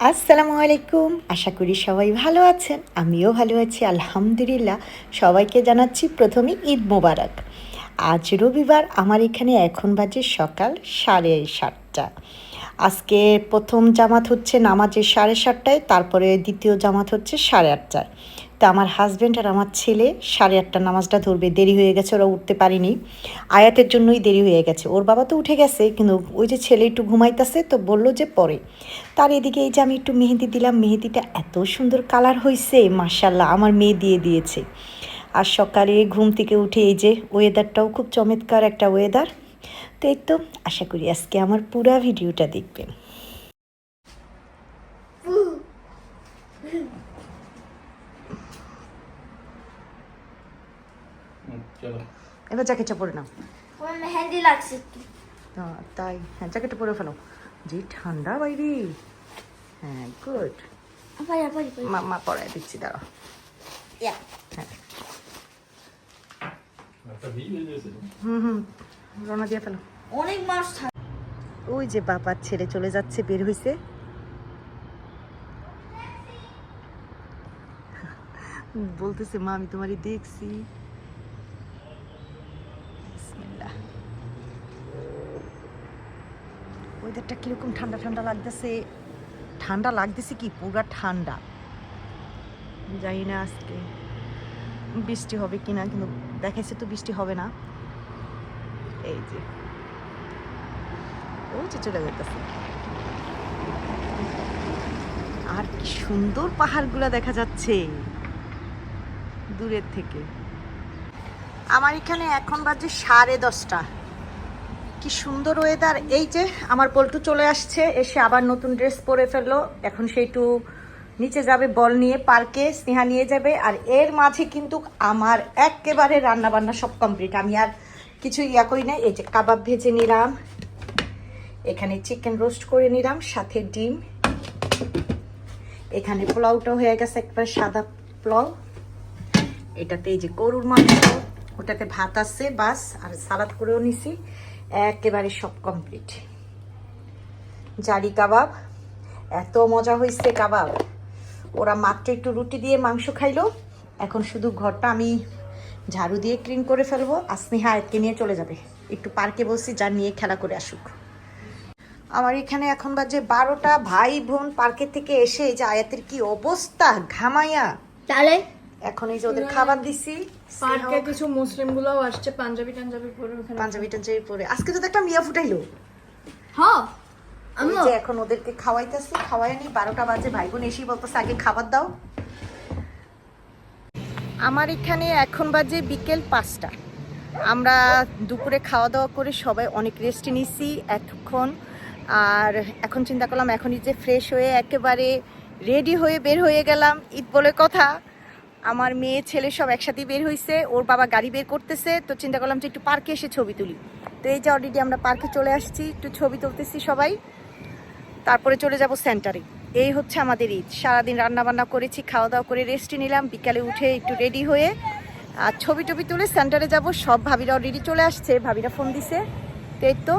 আসসালামু আলাইকুম। আশা করি সবাই ভালো আছেন। আমিও ভালো আছি, আলহামদুলিল্লাহ। সবাইকে জানাচ্ছি প্রথমে ঈদ মোবারক। আজ রবিবার, আমার এখানে এখন বাজে সকাল সাড়ে সাতটা। আজকে প্রথম জামাত হচ্ছে নামাজের সাড়ে সাতটায়, তারপরে দ্বিতীয় জামাত হচ্ছে সাড়ে আটটায়। তো আমার হাজব্যান্ড আর আমার ছেলে সাড়ে আটটা নামাজটা ধরবে। দেরি হয়ে গেছে, ওরা উঠতে পারেনি। আয়াতের জন্যই দেরি হয়ে গেছে। ওর বাবা তো উঠে গেছে, কিন্তু ওই যে ছেলে একটু ঘুমাইতেছে তো বলল যে পরে। তার এদিকে এই যে আমি একটু মেহেদি দিলাম, মেহেদিটা এত সুন্দর কালার হয়েছে মার্শাল্লাহ আমার মেয়ে দিয়ে দিয়েছে। আর সকালে ঘুম থেকে উঠে এই যে ওয়েদারটাও খুব চমৎকার একটা ওয়েদার তো এই তো, আশা করি আজকে আমার পুরা ভিডিওটা দেখবেন হুম, চলো এবার জ্যাকেটটা পরে নাও। মেহেন্দি লাগছে হ্যাঁ, তাই। হ্যাঁ জ্যাকেটটা পরে ফেলো। যে ঠান্ডা বাইরে। হ্যাঁ গুড। মা দিচ্ছি ইয়া। হ্যাঁ। হুম হুম। রওনা দিয়ে ফেলো। অনেক ওই যে বাবার ছেড়ে চলে যাচ্ছে বের হইছে। বলতেছে মা আমি তোমারই দেখছি। ওয়েদারটা কীরকম ঠান্ডা ঠান্ডা লাগতেছে? ঠান্ডা লাগতেছে কি? পুরা ঠান্ডা। জানি না আজকে বৃষ্টি হবে কিনা, কিন্তু দেখাইছে তো বৃষ্টি হবে না। এই যে। ও যে চলে যেতেছে আর কি সুন্দর পাহাড়গুলো দেখা যাচ্ছে। দূরের থেকে। আমার এখানে এখন বাজে সাড়ে দশটা। কি সুন্দর ওয়েদার এই যে আমার পল্টু চলে আসছে, এসে আবার নতুন ড্রেস পরে ফেলল। এখন সে একটু নিচে যাবে, বল নিয়ে পার্কে, স্নেহা নিয়ে যাবে। আর এর মাঝে কিন্তু আমার একেবারে রান্না বান্না সব কমপ্লিট আমি আর কিছু ইয়া করি না এই যে কাবাব ভেজে নিলাম। এখানে চিকেন রোস্ট করে নিলাম, সাথে ডিম। এখানে পোলাওটা হয়ে গেছে একবার সাদা পোলাও। এটাতে এই যে গরুর মাংস, ওটাতে ভাত আছে, বাস। আর সালাদ করেও নিছি। একেবারে সব কমপ্লিট জারি কাবাব এত মজা হয়েছে কাবাব। ওরা মাত্র একটু রুটি দিয়ে মাংস খাইলো। এখন শুধু ঘরটা আমি ঝাড়ু দিয়ে ক্লিন করে ফেলব। আর স্নেহা আয়াতকে নিয়ে চলে যাবে। একটু পার্কে বসি যা নিয়ে খেলা করে আসুক। আমার এখানে এখন বাজে বারোটা। ভাই বোন পার্কের থেকে এসে এই যে আয়াতের কি অবস্থা ঘামাইয়া। তাহলে? এখন এই যে ওদের খাবার দিছি। পার্কে কিছু মুসলিম গুলাও আসছে পাঞ্জাবি টাঞ্জাবি পরে ওখানে। পাঞ্জাবি টাঞ্জাবি পরে। আজকে তো একটা মিয়া ফুটাইলো। হ্যাঁ আম্মু যে এখন ওদেরকে খাওয়াইতেছি খাওয়াই নি বারোটা বাজে ভাই বোন এসেই বলতেছে আগে খাবার দাও। আমার এখানে এখন বাজে বিকেল পাঁচটা। আমরা দুপুরে খাওয়া দাওয়া করে সবাই অনেক রেস্টে নিছি এতক্ষণ। আর এখন চিন্তা করলাম এখনই যে ফ্রেশ হয়ে একেবারে রেডি হয়ে বের হয়ে গেলাম। ঈদ বলে কথা। আমার মেয়ে, ছেলে সব একসাথে বের হয়েছে ওর বাবা গাড়ি বের করতেছে, তো চিন্তা করলাম যে একটু পার্কে এসে ছবি তুলি। তো এই যে অলরেডি আমরা পার্কে চলে আসছি, একটু ছবি তুলতেছি সবাই। তারপরে চলে যাব সেন্টারে এই হচ্ছে আমাদের ঈদ। সারাদিন রান্না বান্না করেছি খাওয়া দাওয়া করে রেস্টে নিলাম, বিকালে উঠে একটু রেডি হয়ে, আর ছবি টবি তুলে সেন্টারে যাব। সব ভাবিরা অলরেডি চলে আসছে, ভাবিরা ফোন দিছে। তো তো।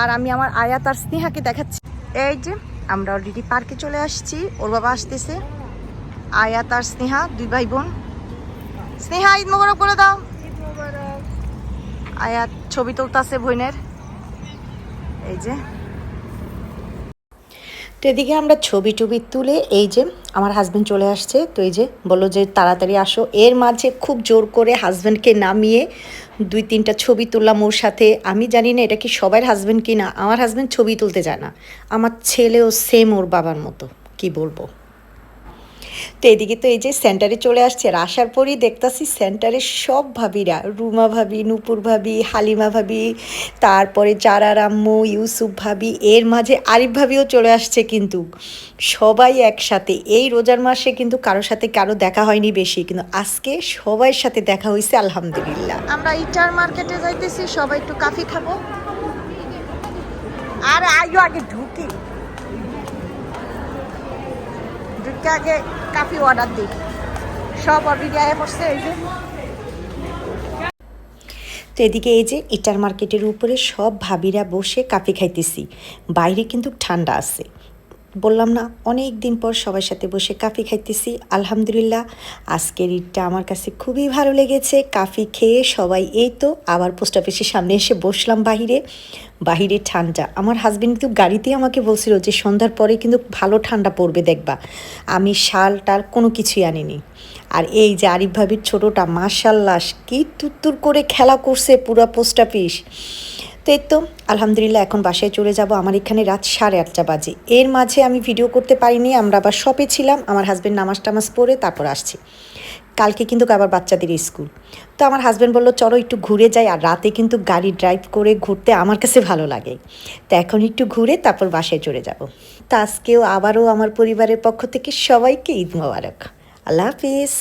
আর আমি আমার আয়াত আর স্নেহাকে দেখাচ্ছি। এই যে, আমরা অলরেডি পার্কে চলে আসছি, ওর বাবা আসতেছে। আয়াত আর স্নেহা দুই ভাই বোন। স্নেহা ঈদ মোবারক বলে দাও। আয়াত ছবি তুলতাছে বোনের। এই যে। তো এদিকে আমরা ছবি টবি তুলে এই যে আমার হাজব্যান্ড চলে আসছে। তো এই যে বলল যে তাড়াতাড়ি আসো। এর মাঝে খুব জোর করে হাজব্যান্ডকে নামিয়ে দুই তিনটা ছবি তুললাম ওর সাথে। আমি জানি না এটা কি সবার হাজব্যান্ড কি না আমার হাজব্যান্ড ছবি তুলতে যায় না। আমার ছেলেও সেম ওর বাবার মতো। কি বলব? তো এদিকে তো এই যে সেন্টারে চলে আসছে, আর আসার পরই দেখতাছি সেন্টারে সব ভাবিরা, রুমা ভাবি, নুপুর ভাবি, হালিমা ভাবি, তারপরে জারার আম্মু, ইউসুফ ভাবি, এর মাঝে আরিফ ভাবিও চলে আসছে কিন্তু। সবাই একসাথে, এই রোজার মাসে কিন্তু কারোর সাথে কারও দেখা হয়নি বেশি, কিন্তু আজকে সবার সাথে দেখা হয়েছে আলহামদুলিল্লাহ। আমরা ইটার মার্কেটে যাইতেছি, সবাই একটু কাফি খাব। আর আইও আগে ঢুকি। ঢুকে আগে কাফি অর্ডার দিই। সব অলরেডি আয়া পড়ছে, এই যে। তো এদিকে এই যে ইটার মার্কেটের উপরে সব ভাবিরা বসে কাফি খাইতেছি। বাইরে কিন্তু ঠান্ডা আছে। বললাম না, অনেক দিন পর সবার সাথে বসে কাফি খাইতেছি, আলহামদুলিল্লাহ। আজকের ঈদটা আমার কাছে খুবই ভালো লেগেছে। কাফি খেয়ে সবাই এই তো, আবার পোস্ট অফিসের সামনে এসে বসলাম বাহিরে। বাহিরে ঠান্ডা। আমার হাজবেন্ড কিন্তু গাড়িতেই আমাকে বলছিল যে, সন্ধ্যার পরে কিন্তু ভালো ঠান্ডা পড়বে, দেখবা। আমি শাল টাল কোনো কিছুই আনিনি। আর এই যে আরিফ ভাবির ছোটোটা মার্শাল্লাস কি তুত্তুর করে খেলা করছে পুরা পোস্ট অফিস তো এই তো, আলহামদুলিল্লাহ, এখন বাসায় চলে যাব। আমার এখানে রাত সাড়ে আটটা বাজে। এর মাঝে আমি ভিডিও করতে পারিনি, আমরা আবার শপে ছিলাম। আমার হাজব্যান্ড নামাজ টামাজ পড়ে তারপর আসছি। কালকে কিন্তু আবার বাচ্চাদের স্কুল। তো আমার হাজব্যান্ড বলল, চলো একটু ঘুরে যাই। আর রাতে কিন্তু গাড়ি ড্রাইভ করে ঘুরতে আমার কাছে ভালো লাগে। তো এখন একটু ঘুরে তারপর বাসায় চলে যাব। তা আজকেও আবারও আমার পরিবারের পক্ষ থেকে সবাইকে ঈদ মোবারক। আল্লাহ হাফিজ।